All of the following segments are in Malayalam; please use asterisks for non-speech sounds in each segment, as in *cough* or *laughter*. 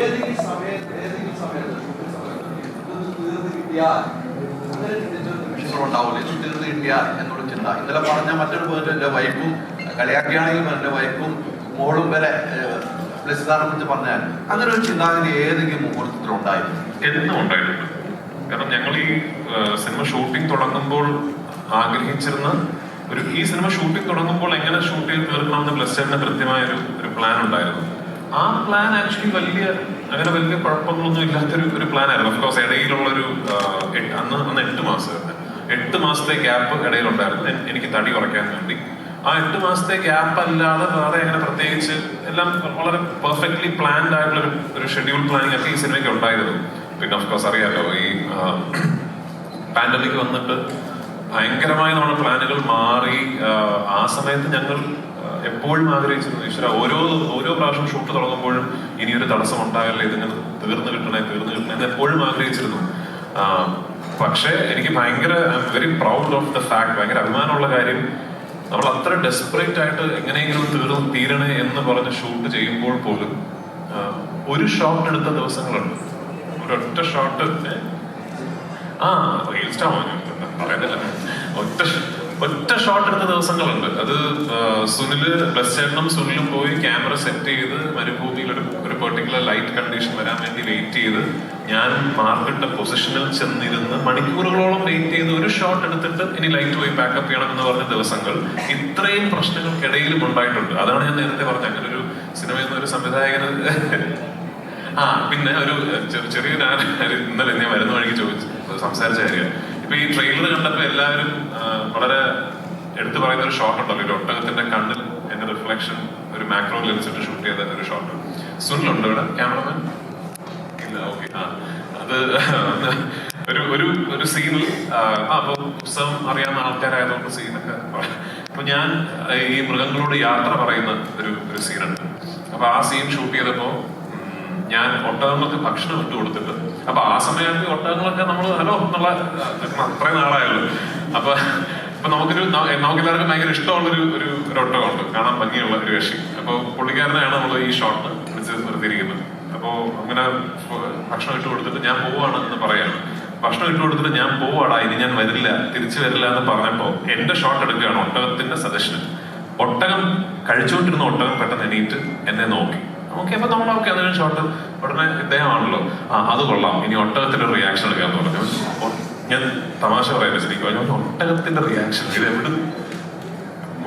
ഏതെങ്കിലും സമയത്ത് ഏതെങ്കിലും സമയത്ത് എന്നൊരു ചിന്ത. ഇന്നലെ പറഞ്ഞ മറ്റൊരു പോയിന്റ് എന്റെ വൈഫും കളിയാക്കിയാണെങ്കിലും എന്റെ വൈഫും മോളും വരെ പ്ലസിതാറിനെ കുറിച്ച് പറഞ്ഞാൽ അങ്ങനെ ഒരു ചിന്താഗതി ഏതെങ്കിലും മുഹൂർത്തത്തിൽ ഉണ്ടായിരുന്നു. എന്നും ഉണ്ടായിട്ടുണ്ട്. കാരണം ഞങ്ങൾ ഈ സിനിമ ഷൂട്ടിംഗ് തുടങ്ങുമ്പോൾ ആഗ്രഹിച്ചിരുന്ന ഒരു ഈ സിനിമ ഷൂട്ടിംഗ് തുടങ്ങുമ്പോൾ എങ്ങനെ ഷൂട്ട് ചെയ്ത് തീർക്കണമെന്ന് പ്ലസ് ചെയ്യുന്ന കൃത്യമായ ഒരു ഒരു പ്ലാൻ ഉണ്ടായിരുന്നു. ആ പ്ലാൻ ആക്ച്വലി വലിയ അങ്ങനെ വലിയ കുഴപ്പങ്ങളൊന്നും ഇല്ലാത്തൊരു ഒരു പ്ലാൻ ആയിരുന്നു. ഓഫ്കോഴ്സ് ഇടയിലുള്ളൊരു അന്ന് അന്ന് എട്ട് മാസം എട്ട് മാസത്തെ ഗ്യാപ്പ് ഇടയിലുണ്ടായിരുന്നു. എനിക്ക് തടി കുറയ്ക്കാൻ വേണ്ടി. ആ എട്ട് മാസത്തെ ഗ്യാപ്പ് അല്ലാതെ വേറെ അങ്ങനെ പ്രത്യേകിച്ച് എല്ലാം വളരെ പെർഫെക്റ്റ്ലി പ്ലാൻഡ് ആയിട്ടുള്ള ഒരു ഷെഡ്യൂൾ പ്ലാനിങ് ഒക്കെ ഈ സിനിമയ്ക്ക് ഉണ്ടായിരുന്നു. പിന്നെ ഓഫ്കോഴ്സ് അറിയാലോ ഈ പാൻഡമിക് വന്നിട്ട് ഭയങ്കരമായി നമ്മുടെ പ്ലാനുകൾ മാറി. ആ, സമയത്ത് ഞങ്ങൾ എപ്പോഴും ആഗ്രഹിച്ചിരുന്നു? ഈശ്വര ഓരോ ഓരോ പ്രാവശ്യം ഷൂട്ട് തുടങ്ങുമ്പോഴും ഇനിയൊരു തടസ്സം ഉണ്ടാകല്ലേ ഇതിന് തീർന്നു കിട്ടണേ തീർന്നു കിട്ടണേ എന്ന് എപ്പോഴും ആഗ്രഹിച്ചിരുന്നു. പക്ഷേ എനിക്ക് ഭയങ്കര very proud of the fact ഭയങ്കര അഭിമാനമുള്ള കാര്യം നമ്മൾ അത്ര ഡെസ്പറേറ്റ് ആയിട്ട് എങ്ങനെയെങ്കിലും തീർന്നു തീരണേ എന്ന് പറഞ്ഞ് ഷൂട്ട് ചെയ്യുമ്പോൾ പോലും ഒരു ഷോട്ട് എടുത്ത ദിവസങ്ങളുണ്ട്. ഒരൊറ്റ ഷോട്ട് ആ റീൽസ്റ്റാ പറയുന്നില്ല. ഒറ്റ ഒറ്റ ഷോട്ട് എടുത്ത ദിവസങ്ങളുണ്ട്. അത് സുനിൽ ചേട്ടനും സുനിലും പോയി ക്യാമറ സെറ്റ് ചെയ്ത് മരുഭൂമിയിൽ ഒരു ഒരു പെർട്ടിക്കുലർ ലൈറ്റ് കണ്ടീഷൻ വരാൻ വേണ്ടി വെയിറ്റ് ചെയ്ത് ഞാൻ മാർക്കിട്ട പൊസിഷനിൽ ചെന്നിരുന്ന് മണിക്കൂറുകളോളം വെയിറ്റ് ചെയ്ത് ഒരു ഷോട്ട് എടുത്തിട്ട് ഇനി ലൈറ്റ് പോയി പാക്കപ്പ് ചെയ്യണം എന്ന് പറഞ്ഞ ദിവസങ്ങൾ ഇത്രയും പ്രശ്നങ്ങൾക്കിടയിലും ഉണ്ടായിട്ടുണ്ട്. അതാണ് ഞാൻ നേരത്തെ പറഞ്ഞത്. അങ്ങനെ ഒരു നിന്ന് ഒരു സംവിധായകന് ആ പിന്നെ ഒരു ചെറിയ ചെറിയൊരു ഇന്നലെ ഞാൻ വരുന്ന വഴിക്ക് ചോദിച്ചു സംസാരിച്ച കാര്യം. ഇപ്പൊ ഈ ട്രെയിലർ കണ്ടപ്പോ എല്ലാവരും വളരെ എടുത്തു പറയുന്ന ഒരു ഷോട്ട് ഉണ്ടല്ലോ. ഒരു ഒട്ടകത്തിന്റെ കണ്ണിൽ എന്റെ റിഫ്ലക്ഷൻ ഒരു മാക്രോ ലെൻസിട്ട് ഷൂട്ട് ചെയ്ത ഒരു ഷോട്ട് സുനിലുണ്ട് ഇവിടെ? ക്യാമറമാൻ ഇല്ല ഓക്കെ ആ അത് *laughs* ഒരു ഒരു ഒരു സീനിൽ അപ്പൊ പുസ്തകം അറിയാവുന്ന ആൾക്കാരായതുകൊണ്ട് സീനൊക്കെ അപ്പൊ ഞാൻ ഈ മൃഗങ്ങളോട് യാത്ര പറയുന്ന ഒരു ഒരു സീനുണ്ട് അപ്പൊ ആ സീൻ ഷൂട്ട് ചെയ്തപ്പോ ഞാൻ ഒട്ടകങ്ങൾക്ക് ഭക്ഷണം ഇട്ട് കൊടുത്തിട്ട് അപ്പൊ ആ സമയത്ത് ഒട്ടകങ്ങളൊക്കെ നമ്മൾ ഹലോ എന്നുള്ള അത്രയും നാളായല്ലോ. അപ്പൊ അപ്പൊ നമുക്കൊരു നമുക്ക് എല്ലാവർക്കും ഭയങ്കര ഇഷ്ടമുള്ളൊരു ഒരു ഒരു ഒട്ടകമുണ്ട്. കാണാൻ ഭംഗിയുള്ള ഒരു കക്ഷി അപ്പൊ പുള്ളിക്കാരനെയാണ് നമ്മൾ ഈ ഷോട്ട് വിളിച്ച് നിർത്തിയിരിക്കുന്നത്. അപ്പോ അങ്ങനെ ഭക്ഷണം ഇട്ട് കൊടുത്തിട്ട് ഞാൻ പോവാണ് എന്ന് പറയാണ്. ഭക്ഷണം ഇട്ട് കൊടുത്തിട്ട് ഞാൻ പോവാടാ ഇനി ഞാൻ വരില്ല തിരിച്ചു വരില്ല എന്ന് പറഞ്ഞപ്പോ എന്റെ ഷോട്ട് എടുക്കുകയാണ് ഒട്ടകത്തിന്റെ സജഷൻ ഒട്ടകം കഴിച്ചുകൊണ്ടിരുന്ന ഒട്ടകം പെട്ടെന്ന് എണീറ്റ് എന്നെ നോക്കി. ഓക്കെ അപ്പൊ നമ്മൾ ഓക്കെ അതിന് ഷോട്ട് ഉടനെ ഇദ്ദേഹമാണല്ലോ. ആ അത് കൊള്ളാം. ഇനി ഒട്ടകത്തിന്റെ റിയാക്ഷൻ എടുക്കാൻ പറഞ്ഞു ഞാൻ തമാശ പറയാൻ ശരിക്കും ഒട്ടകത്തിന്റെ റിയാക്ഷൻ ഇത് എവിടെ?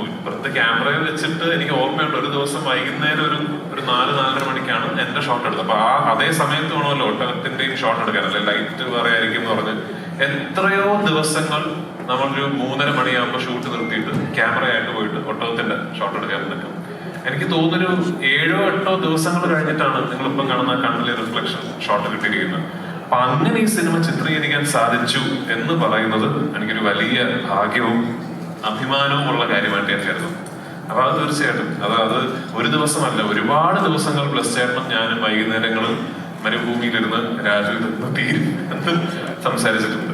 ഇപ്പുറത്തെ ക്യാമറയിൽ വെച്ചിട്ട് എനിക്ക് ഓർമ്മയുണ്ട്. ഒരു ദിവസം വൈകുന്നേരം ഒരു ഒരു നാല് നാലര മണിക്കാണ് എന്റെ ഷോട്ട് എടുത്തത്. അപ്പൊ ആ അതേ സമയത്ത് വേണമല്ലോ ഒട്ടകത്തിന്റെയും ഷോട്ട് എടുക്കാൻ. അല്ലെ? ലൈറ്റ് വേറെ ആയിരിക്കും എന്ന് പറഞ്ഞ്. എത്രയോ ദിവസങ്ങൾ നമ്മളൊരു മൂന്നര മണിയാകുമ്പോൾ ഷൂട്ട് നിർത്തിയിട്ട് ക്യാമറയായിട്ട് പോയിട്ട് ഒട്ടകത്തിന്റെ ഷോട്ട് എടുക്കാൻ നിൽക്കും. എനിക്ക് തോന്നുന്നൊരു ഏഴോ എട്ടോ ദിവസങ്ങൾ കഴിഞ്ഞിട്ടാണ് നിങ്ങളിപ്പം കാണുന്ന കണ്ണിലെ റിഫ്ലക്ഷൻ ഷോട്ട് കിട്ടിയിരിക്കുന്നത്. അപ്പൊ അങ്ങനെ ഈ സിനിമ ചിത്രീകരിക്കാൻ സാധിച്ചു എന്ന് പറയുന്നത് എനിക്കൊരു വലിയ ഭാഗ്യവും അഭിമാനവും ഉള്ള കാര്യമായിട്ട് ഞാൻ കരുതുന്നു. അപ്പൊ അത് തീർച്ചയായിട്ടും അത് അത് ഒരു ദിവസമല്ല ഒരുപാട് ദിവസങ്ങൾ പ്ലസ് ചേട്ടനും ഞാനും വൈകുന്നേരങ്ങളിൽ മരുഭൂമിയിലിരുന്ന് രാജു തീരും സംസാരിച്ചിട്ടുണ്ട്.